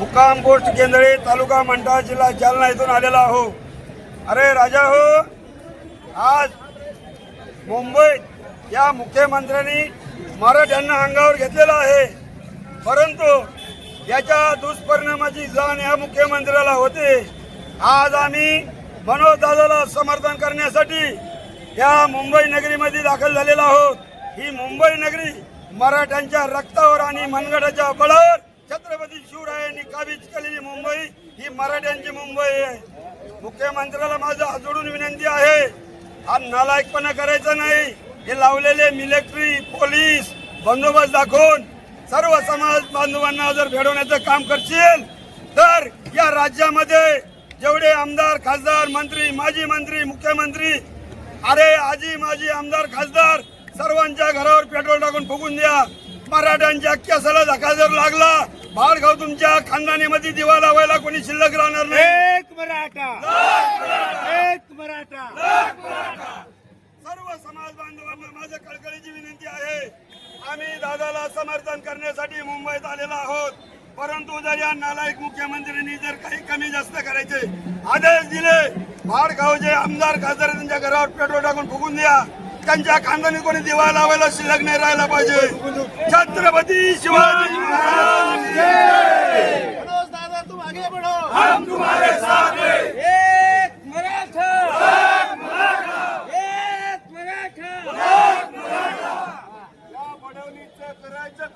मुक्काम गोष्ट केंद्रे तालुका मंडळ जिल्हा जालना इथून आलेला आहो. अरे राजा हो आज मुंबईत या मुख्यमंत्र्यांनी मराठ्यांना अंगावर घेतलेला आहे. परंतु याच्या दुष्परिणामाची जाण या मुख्यमंत्र्याला होते. आज आम्ही मनोजदादाला समर्थन करण्यासाठी या मुंबई नगरीमध्ये दाखल झालेला आहोत. ही मुंबई नगरी मराठ्यांच्या रक्तावर आणि मनगटाच्या बळावर छत्रपती शिवराय काबीज केलेली मुंबई ही मराठ्यांची मुंबई आहे. मुख्यमंत्र्याला माझं हात विनंती आहे. हा नालायकपणा करायचा नाही. हे लावलेले मिलिटरी पोलीस बंदोबस्त दाखवून सर्व समाज बांधवांना जर भेडवण्याचं काम करशील तर या राज्यामध्ये जेवढे आमदार खासदार मंत्री माजी मंत्री मुख्यमंत्री अरे आजी माजी आमदार खासदार सर्वांच्या घरावर पेट्रोल टाकून फुगून द्या. मराठ्यांच्या केसाला धक्का जर लागला भाडगाव तुमच्या खानदानीमध्ये दिवा लावायला कोणी शिल्लक राहणार नाही. एक मराठा. एक मराठा. सर्व समाज बांधवांना माझ्या कळकळीची विनंती आहे. आम्ही दादाला समर्थन करण्यासाठी मुंबईत आलेलो आहोत. परंतु जर या नालायक मुख्यमंत्र्यांनी जर काही कमी जास्त करायचे आदेश दिले भाडगावचे आमदार खासदार त्यांच्या घरावर पेट्रोल टाकून फुगून द्या. त्यांच्या खानदानी कोणी दिवा लावायला शिल्लक नाही राहायला पाहिजे. छत्रपती शिवाजी महाराज. मनोज दादा तुम आगे बढ़ो हम तुम्हारे साथ हैं। एक मराठा। एक मराठा। एक मराठा। एक मराठा। या बडवणीचं करायचं